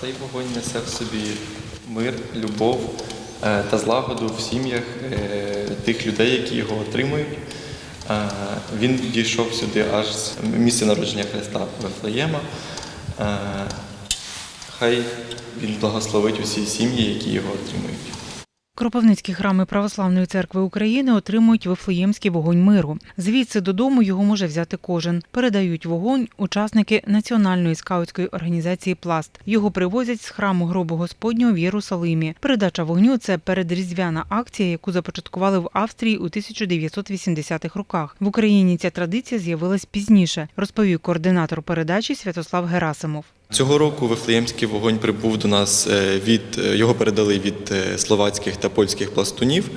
Цей вогонь несе в собі мир, любов е, та злагоду в сім'ях е, тих людей, які його отримують. Е, Він дійшов сюди аж з місця народження Христа Вифлеєма. Хай він благословить усі сім'ї, які його отримують. Кропивницькі храми Православної церкви України отримують вифлеємський вогонь миру. Звідси додому його може взяти кожен. Передають вогонь учасники національної скаутської організації Пласт. Його привозять з храму гробу Господнього в Єрусалимі. Передача вогню це передріздвяна акція, яку започаткували в Австрії у 1980-х роках. В Україні ця традиція з'явилась пізніше, розповів координатор передачі Святослав Герасимов. Цього року Вифлеємський вогонь прибув до нас е, від е, його передали від е, словацьких та польських пластунів.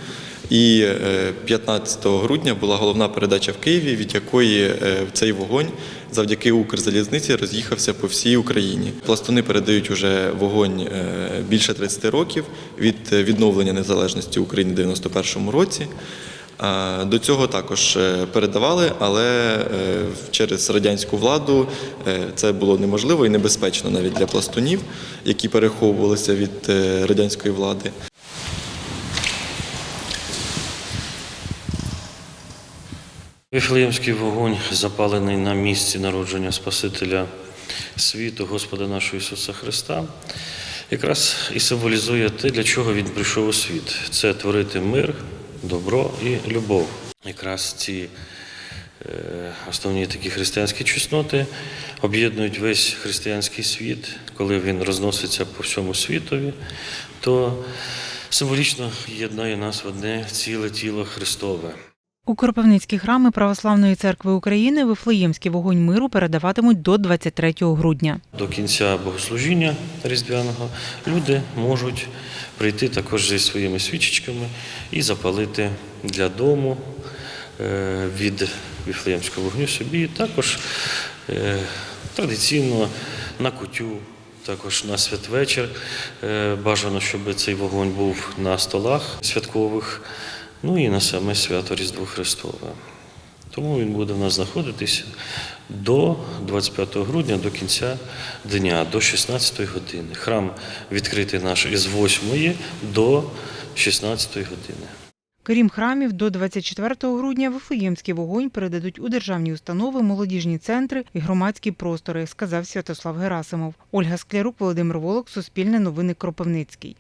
І е, 15 грудня була головна передача в Києві, від якої цей вогонь завдяки Укрзалізниці роз'їхався по всій Україні. Пластуни передають уже вогонь більше 30 років від відновлення незалежності України в 91 році. До цього також е, передавали, але е, через радянську владу е, це було неможливо і небезпечно навіть для пластунів, які переховувалися від радянської влади. Вифлеємський вогонь запалений на місці народження Спасителя світу, Господа нашого Ісуса Христа, якраз і символізує те, для чого Він прийшов у світ. Це творити мир, добро і любов. Якраз ці е, основні такі християнські чесноти об'єднують весь християнський світ, коли він розноситься по всьому світові, то символічно єднає нас в одне ціле тіло Христове. У Кропивницькі храми Православної церкви України Вифлеємський вогонь миру передаватимуть до 23 грудня. До кінця богослужіння різдвяного люди можуть прийти також зі своїми свічечками і запалити для дому е, від Віфлеємського вогню собі. Також е, традиційно на кутю, також на святвечір. Е, Бажано, щоб цей вогонь був на столах святкових, ну і на саме свято Різдво Христове. Тому він буде в нас знаходитися до 25 грудня, до кінця дня, до 16 години. Храм відкритий наш із 8 до 16 години. Крім храмів, до 24 грудня Вифлеємський вогонь передадуть у державні установи, молодіжні центри і громадські простори, сказав Святослав Герасимов. Ольга Склярук, Володимир Волок, Суспільне новини Кропивницький.